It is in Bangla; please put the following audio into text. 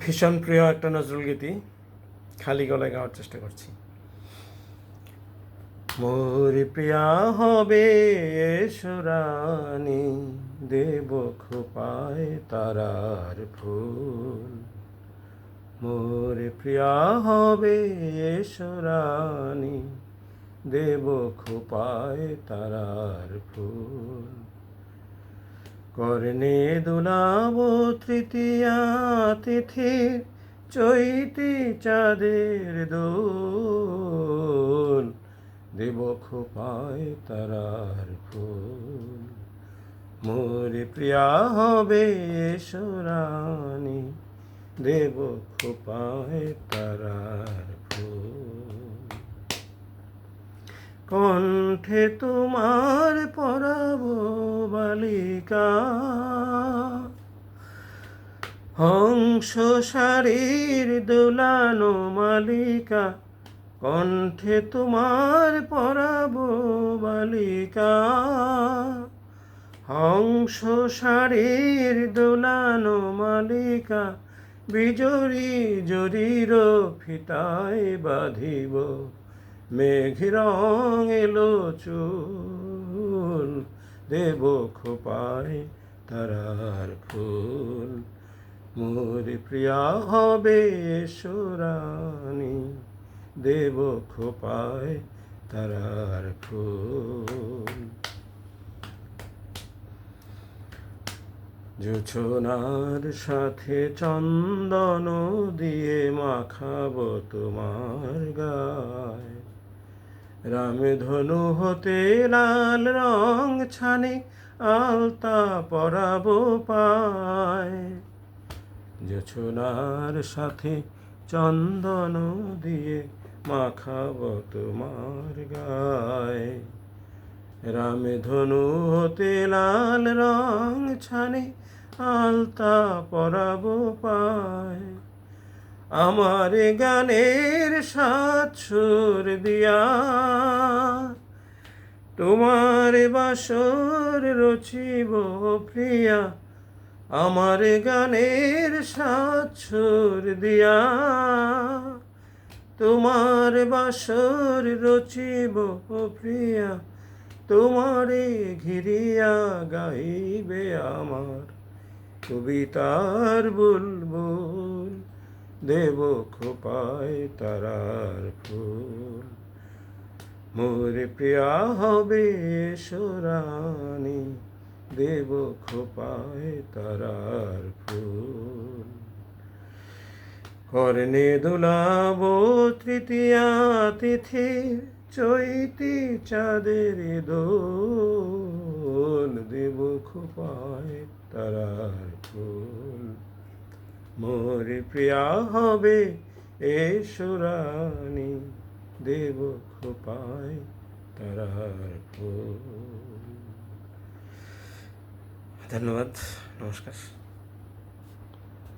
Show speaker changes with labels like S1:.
S1: ভীষণ প্রিয় একটা নজরুল গীতি। খালি গলায় গাওয়ার চেষ্টা করছি। মোর প্রিয়া হবে সুরানি দেব খোপায় তারার ফুল। মোর প্রিয়া হবে সুরানি দেব খোপায় তারার ফুল। কর্ণে দুলাব তৃতীয়া তিথি চৈতি চাঁদের দোল দেব খোপায় তারার ফুল মোর প্রিয়া হবে সোরানি দেব খোপায় তারার ফুল কণ্ঠে তোমার পরাব বালিকা। হংস শাড়ির দোলানো মালিকা, কণ্ঠে তোমার পরাব বালিকা। হংস শাড়ির দোলানো মালিকা বিজরি জরির ফিতায় বাঁধিব। মেঘ এলো চুল, দেব খোপায় তারার ফুল। মোর প্রিয়া হবে সোরানি দেব খোপায় তারার ফুল। জোছনার সাথে চন্দন দিয়ে মাখাবো তোমার গায়। রামে ধনু হতে লাল রং ছানে, আলতা পরাব পায়। জোছনার সাথে চন্দন দিয়ে মাখাব তোমার গায়। রামে ধনু হতে লাল রং ছানে, আলতা পরাব পায়। আমার গানের সাত সুর দিয়া। তোমার বাসর রচিব প্রিয়া, আমার গানের সাত সুর দিয়া। তোমার বাসর রচিব প্রিয়া, তোমারে ঘিরিয়া গাইবে আমার কবিতার বুলবুল। দেব খোপায় তারার ফুল। মোর প্রিয়া হবে সোরানি দেব খোপায় তারার ফুল। কর্ণে দুলাব তৃতীয়া তিথি, চৈতি চাঁদের দোল, দেব খোপায় তারার মোর প্রিয়া হবে এ সুরানি দেব খোপায় তারার ধন্যবাদ নমস্কার।